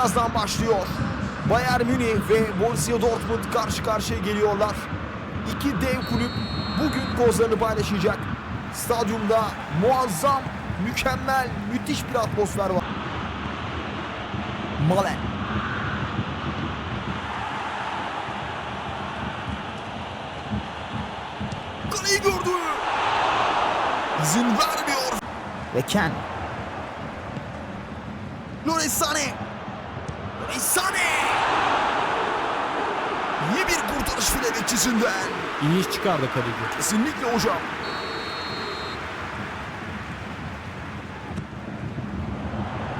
birazdan başlıyor. Bayern Münih ve Borussia Dortmund karşı karşıya geliyorlar. İki dev kulüp bugün kozlarını paylaşacak. Stadyumda muazzam, mükemmel, müthiş bir atmosfer var. Malen. Kaleyi gördü. İzin vermiyor. Ve Ken. Loris. Sane. İyi bir kurtarış file bekçisinden. İyi iş çıkardı kaleci. Kesinlikle hocam.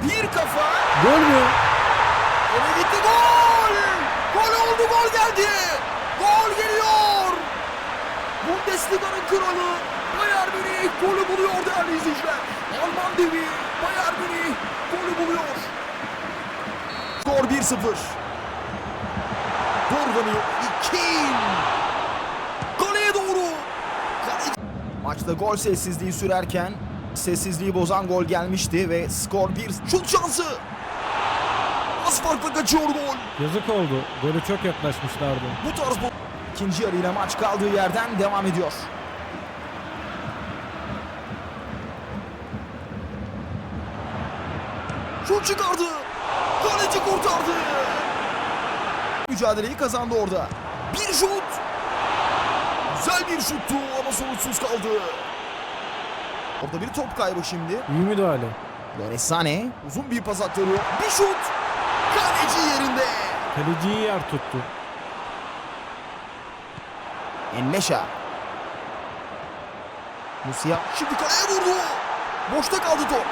Bir kafa. Gol mü? Öne gitti gol. Gol oldu gol geldi. Gol geliyor. Bundesliga'nın kralı Bayern Münih golü buluyor değerli izleyiciler. Alman devi Bayern Münih 1-0. Doğrudanıyor. Kim. Kaleye doğru. Maçta gol sessizliği sürerken sessizliği bozan gol gelmişti ve skor 1. Şut şansı. Az farkla kaçıyor gol. Yazık oldu. Golü çok yaklaşmışlardı. Bu tarz bu. İkinci yarıyla maç kaldığı yerden devam ediyor. Şut çıkardı. Kaleci kurtardı. Mücadeleyi kazandı orada. Bir şut. Güzel bir şuttu ama sonuçsuz kaldı. Orada bir top kaybı şimdi. İyi müdahale. Loris Sane uzun bir pas aktarıyor. Bir şut. Kaleci yerinde. Kaleciyi yer tuttu. Enmeşa. Musia şimdi kaleye vurdu. Boşta kaldı top.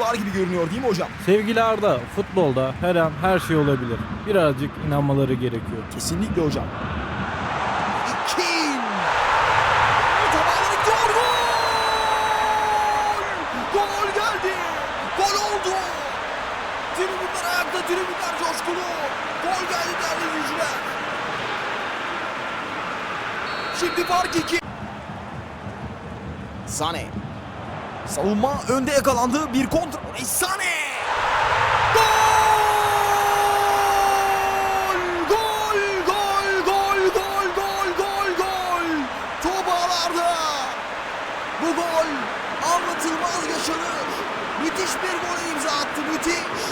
Var gibi görünüyor değil mi hocam? Sevgili Arda, futbolda her an her şey olabilir. Birazcık inanmaları gerekiyor. Kesinlikle hocam. Kim? Tamamını gidiyor gol! Gol geldi. Gol oldu. Tribünler ayakta, tribünler coşkulu. Gol geldi değerli izleyiciler. Şimdi fark iki. Sane. Savunma önde yakalandı. Bir kontra. Sane. Gol! Gol! Gol! Gol! Gol! Gol! Gol! Gol! Top ağlarda. Bu gol anlatılmaz yaşanır. Müthiş bir gol imza attı. Müthiş.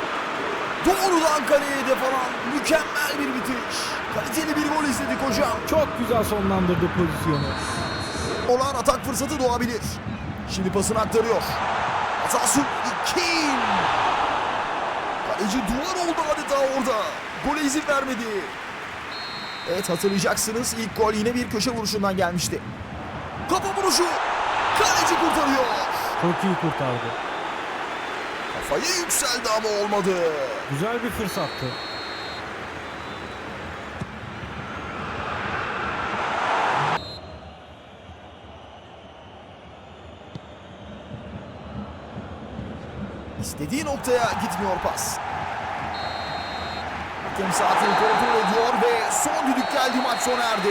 Doğrudan kaleye hedef alan mükemmel bir bitiş. Kaliteli bir gol izledik hocam. Çok güzel sonlandırdı pozisyonu. Olan atak fırsatı doğabilir. Şimdi pasını aktarıyor. Hatası Kim. Kaleci duvar oldu adeta orada. Gole izin vermedi. Evet hatırlayacaksınız ilk gol yine bir köşe vuruşundan gelmişti. Kafa vuruşu. Kaleci kurtarıyor. Çok iyi kurtardı. Kafayı yükseldi ama olmadı. Güzel bir fırsattı. İstediği noktaya gitmiyor pas. Hakem saatini kontrol ediyor ve son düdük geldi maç sona erdi.